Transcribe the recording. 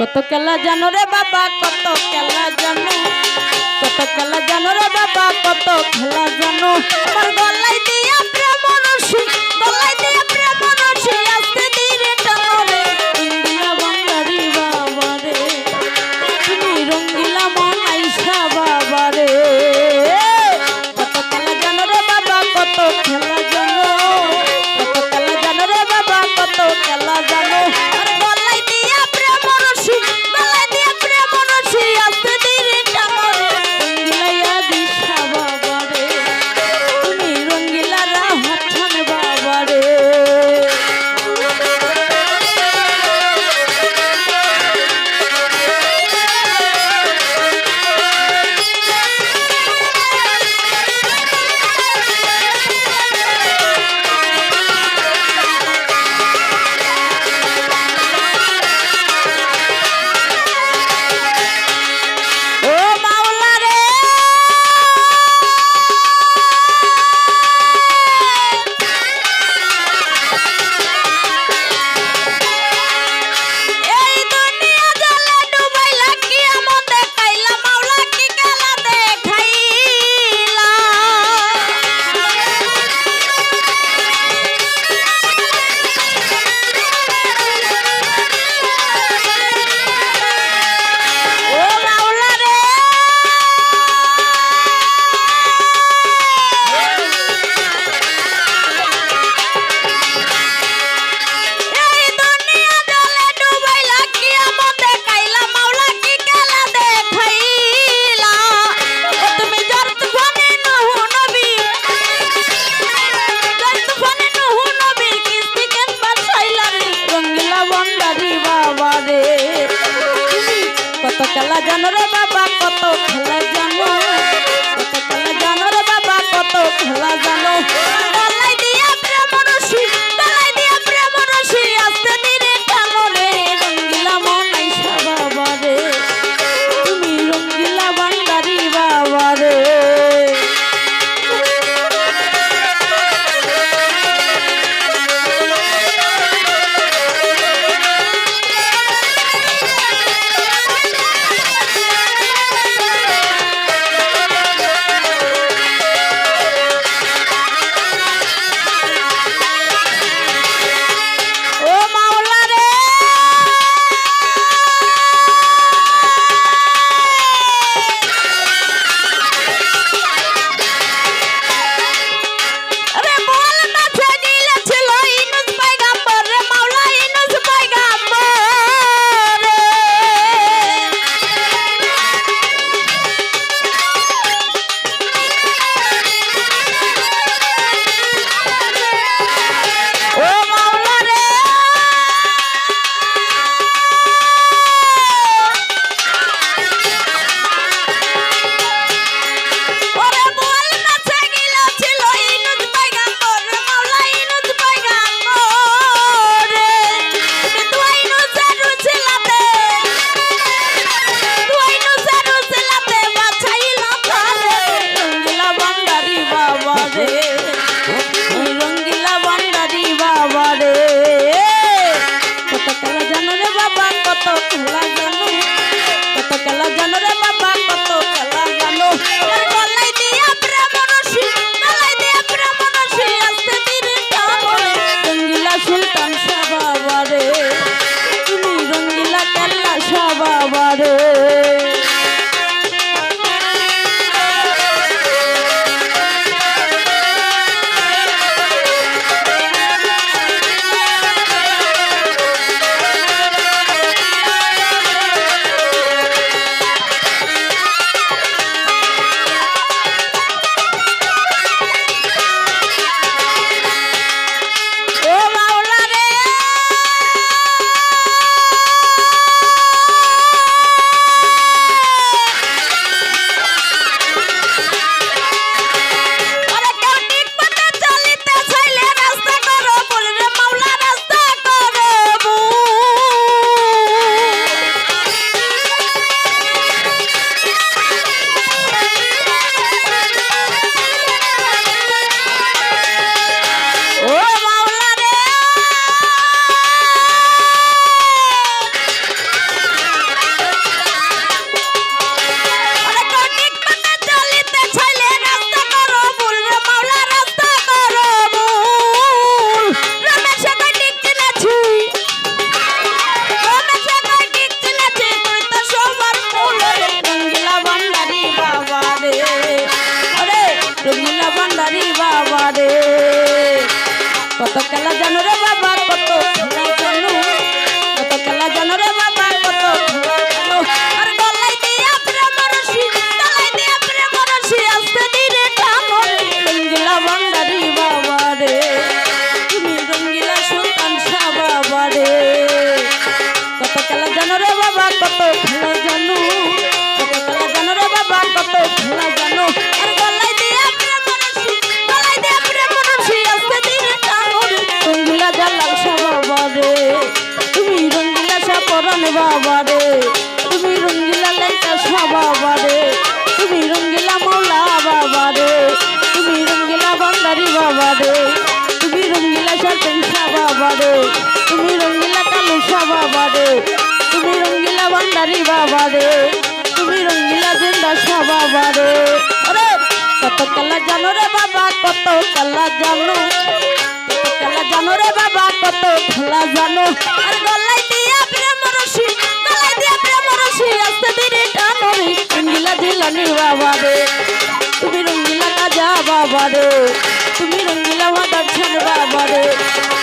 কত খেলা জানো রে বাবা, কত খেলা জানো? কত খেলা জানো রে বাবা, কত খেলা জানো? আমার দিয়া প্রেম দিয়া জানো রে বাবা কত খেলা কত খেলা জানো রে বাবা কত খেলা জানো। কত খেলা জানো রে বাবা কত খেলা জানো। আর গলায় দিয়া প্রেম রশি, গলায় দিয়া প্রেম রশি, আস্তে ধীরে টানো রঙ্গিলা বান্দারি বাবা রে, তুমি রঙ্গিলা সুলতান শাহ বাবা রে। কত খেলা জানো রে বাবা কত খেলা জানো। কত খেলা জানো রে বাবা কত খেলা জানো। বাবা রে তুমি রঙ্গিলা সরপেন শাহ বাবা রে তুমি রঙ্গিলা কালু শাহ বাবা রে তুমি রঙ্গিলা বান্দারি বাবা রে তুমি রঙ্গিলা জিন্দা শাহ বাবা রে আরে, কত কালা জানো রে বাবা, কত কালা জানো। কালা জানো রে বাবা, কত খেলা জানো। আর গলায় বাবা রে। তুমি রঙ্গিলা কাজা বাবা রে আমারে